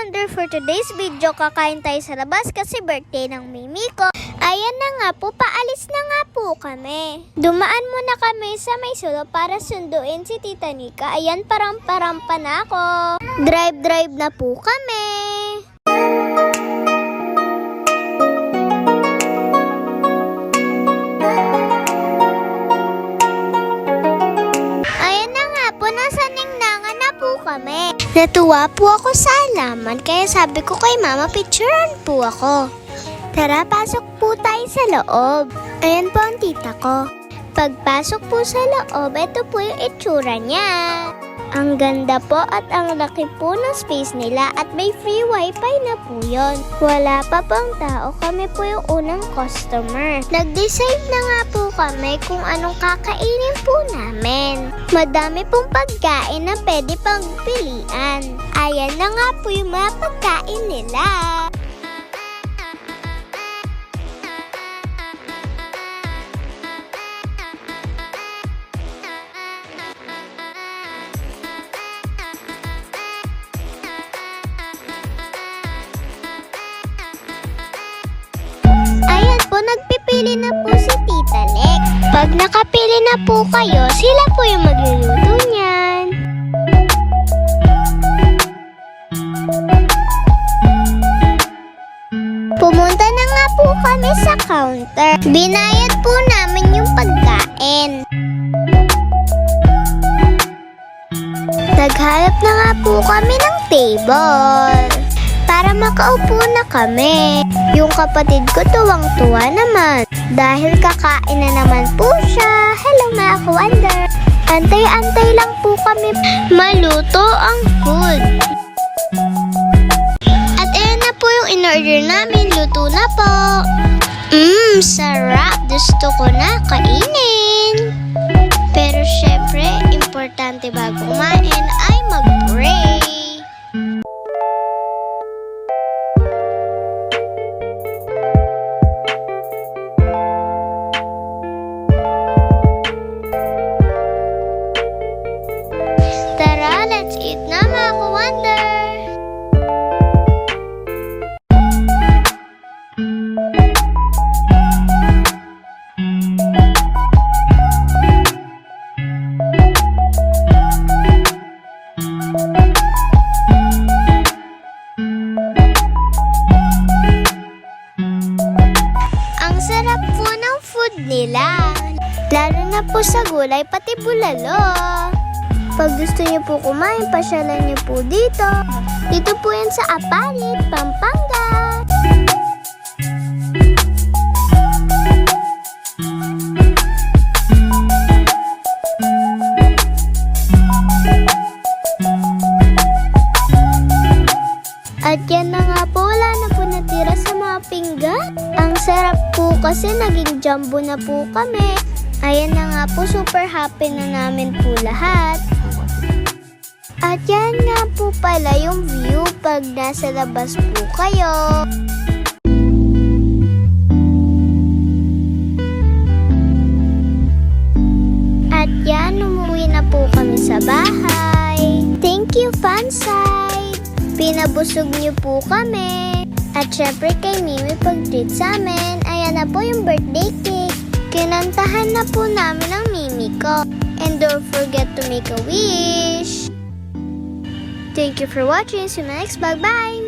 Wonder, for today's video, kakain tayo sa labas kasi birthday ng Mimi ko. Ayan na nga po, paalis na nga po kami. Dumaan muna kami sa may sulo para sunduin si Tita Nika. Ayan, param-parampa na ako. Drive-drive na po kami. Natuwa po ako sa alaman, kaya sabi ko kay mama, picturean po ako. Tara, pasok po tayo sa loob. Ayan po ang tita ko. Pagpasok po sa loob, ito po yung itsura niya. Ang ganda po at ang laki po ng space nila at may free wifi na po yon. Wala pa pong tao, kami po yung unang customer. Nag-decide na nga po kami kung anong kakainin po namin. Madami pong pagkain na pwede pang pilian. Ayan na nga po yung mga pagkain nila. Nagpipili na po si Tita Lex. Pag nakapili na po kayo, sila po yung magluluto niyan. Pumunta na nga po kami sa counter. Binayad po namin yung pagkain. Naghanap na nga po kami ng table para makaupo na kami. Yung kapatid ko tuwang-tuwa naman dahil kakain na naman po siya. Hello mga ka-wonder. Antay-antay lang po kami maluto ang food. At ayan na po yung in-order namin. Luto na po. Mmm, sarap. Gusto ko na kainin. Pero syempre, importante bago kumain nila. Lalo na po sa gulay, pati bulalo. Pag gusto niyo po kumain, pasyalan niyo po dito. Dito po yan sa Apalit, Pampanga. At yan na nga po, wala na po natira sa mga pinggan. Ang sarap po kasi naging jumbo na po kami. Ayan na nga po, super happy na namin po lahat. At yan nga po pala yung view pag nasa labas po kayo. At yan, umuwi na po kami sa bahay. Thank you, fanside! Pinabusog niyo po kami. At syempre kay Mimi pag-treat sa amin. Ayan na po yung birthday cake. Kinantahan na po namin ang Mimi ko. And don't forget to make a wish. Thank you for watching. See you next vlog. Bye!